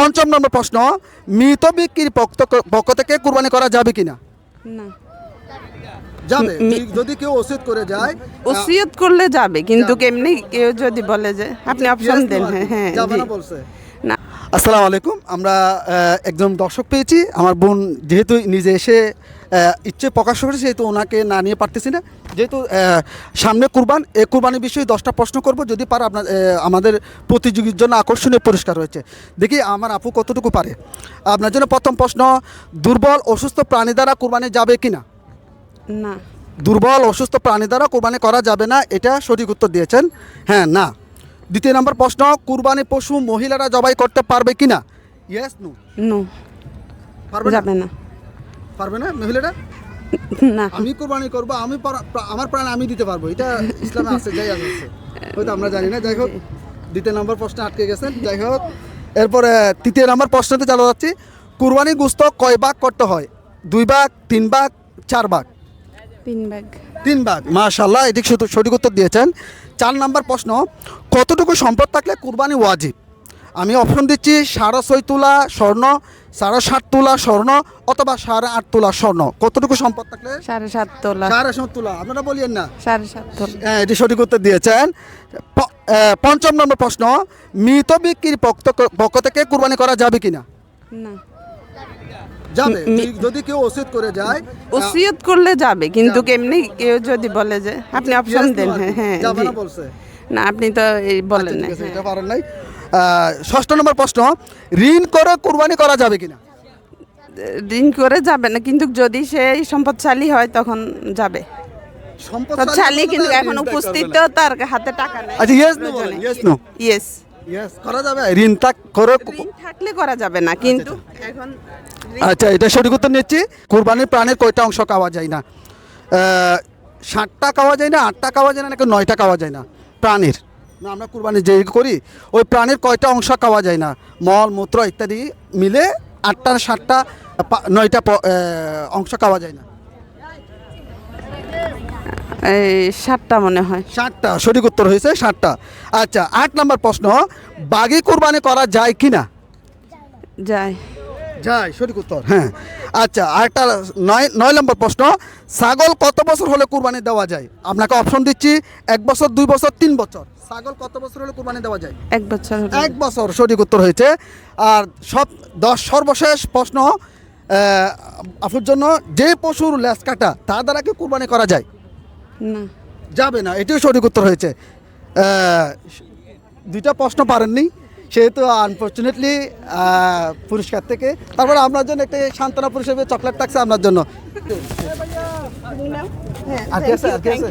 পঞ্চম নম্বর প্রশ্ন মৃত বিক্রির পক্ষ- থেকে কুরবানি করা যাবে কিনা? না। যাবে যদি কেউ ওসিয়ত করে যায় ওসিয়ত করলে যাবে কিন্তু কেমনি কেউ যদি বলে যে আপনি অপশন দেন হ্যাঁ হ্যাঁ যাবে জি। না বলছে। না। আসসালামু আলাইকুম আমরা আহ, একজন দর্শক পেয়েছি আমার বোন যেহেতু নিজে এসে ইচ্ছে প্রকাশ করেছে সেহেতু ওনাকে না নিয়ে পারতেছি না। যেহেতু সামনে কুরবান এই কুরবানির বিষয়ে দশটা প্রশ্ন করব। যদি পারে আপনার আমাদের প্রতিযোগীর জন্য আকর্ষণীয় পুরস্কার রয়েছে। দেখি আমার আপু কতটুকু পারে? আপনার জন্য প্রথম প্রশ্ন দুর্বল অসুস্থ প্রাণী দ্বারা কুরবানি যাবে কি না। না দুর্বল অসুস্থ প্রাণী দ্বারা কুরবানি করা যাবে না এটা সঠিক উত্তর দিয়েছেন। হ্যাঁ না। দ্বিতীয় নম্বর প্রশ্ন কুরবানি পশু মহিলারা জবাই করতে পারবে কি না ইয়েস নো নো পারবে না? যাবে না। পারবে না মহিলারা? না। আমি কুরবানি করব আমি আমার প্রাণ আমি দিতে পারব। এটা ইসলামে আছে যাই আছে। হয়তো আমরা জানি না। যাই হোক দ্বিতীয় নম্বর প্রশ্ন আটকে গেছেন। যাই হোক এরপরে তৃতীয় নম্বর প্রশ্নতে চালু যাচ্ছি। কুরবানি গুস্ত কয় ভাগ করতে হয়? দুই ভাগ তিন ভাগ চার ভাগ? তিন ব্যাগ তিন ভাগ। মাশাল্লাহ এটি শুধু সঠিক উত্তর দিয়েছেন। চার নম্বর প্রশ্ন কতটুকু সম্পদ থাকলে কুরবানি ওয়াজিব? আমি অপশন দিচ্ছি সাড়ে ছয় তোলা স্বর্ণ সাড়ে সাত তোলা স্বর্ণ অথবা সাড়ে আট তোলা স্বর্ণ। কতটুকু সম্পদ থাকলে? সাড়ে সাত তোলা। সাড়ে সাত তোলা। আপনারা বলিয়েন না। সাড়ে সাত তোলা। হ্যাঁ এটি সঠিক উত্তর দিয়েছেন। পঞ্চম নম্বর প্রশ্ন মৃত বিক্রির পক্ষ থেকে কুরবানি করা যাবে কিনা? না। যাবে। যদি- কেউ ওসিয়ত করে যায় ওসিয়ত করলে যাবে কিন্তু কেমনি কেউ যদি বলে যে আপনি অপশন দেন। হ্যাঁ হ্যাঁ বলছে। না আপনি তো এই বলেন আচ্ছা, না হ্যাঁ। এটা পারেন নাই। ষষ্ঠ নম্বর প্রশ্ন ঋণ করে কুরবানি করা যাবে কিনা? ঋণ করে যাবে না কিন্তু যদি সে সম্পদশালী হয় তখন যাবে। সম্পদশালী কিন্তু এখন উপস্থিত তো তার হাতে টাকা নেই আচ্ছা yes no yes no yes yes করা যাবে? ঋণ করে থাকলে করা যাবে না কিন্তু এখন আচ্ছা এটা সঠিক উত্তর নিচ্ছি। কুরবানির প্রাণের কয়টা অংশ খাওয়া যায় না? ষাটটা খাওয়া যায় না আটটা খাওয়া যায় না নাকি নয়টা খাওয়া যায় না? প্রাণীর। না আমরা কুরবানি যে করি ওই প্রাণের কয়টা অংশ খাওয়া যায় না? মল মূত্র ইত্যাদি মিলে আটটা সাতটা নয়টা অংশ খাওয়া যায় না। এই সাতটা মনে হয়। ষাটটা সঠিক উত্তর হয়েছে ষাটটা আচ্ছা আট নম্বর প্রশ্ন বাঘে কুরবানি করা যায় কি না যায়। যায় সঠিক উত্তর। হ্যাঁ আচ্ছা আরেকটা নয় নয় নম্বর প্রশ্ন। ছাগল কত বছর হলে কুরবানি দেওয়া যায়? আপনাকে অপশন দিচ্ছি এক বছর দুই বছর তিন বছর। ছাগল কত বছর হলে কুরবানি দেওয়া যায়? এক বছর। এক বছর সঠিক উত্তর হয়েছে। আর সব দশ সর্বশেষ প্রশ্ন আপনার জন্য যে পশুর লেজ কাটা তা দ্বারা কি কুরবানি করা যায়? না। যাবে না এটিও সঠিক উত্তর হয়েছে। দুইটা প্রশ্ন পারেননি। সেহেতু আনফর্চুনেটলি পুরস্কার থেকে। তারপরে আপনার জন্য একটা সান্ত্বনা পুরস্কার চকলেট থাকছে আপনার জন্য। আর কি আছে? আর কি আছে।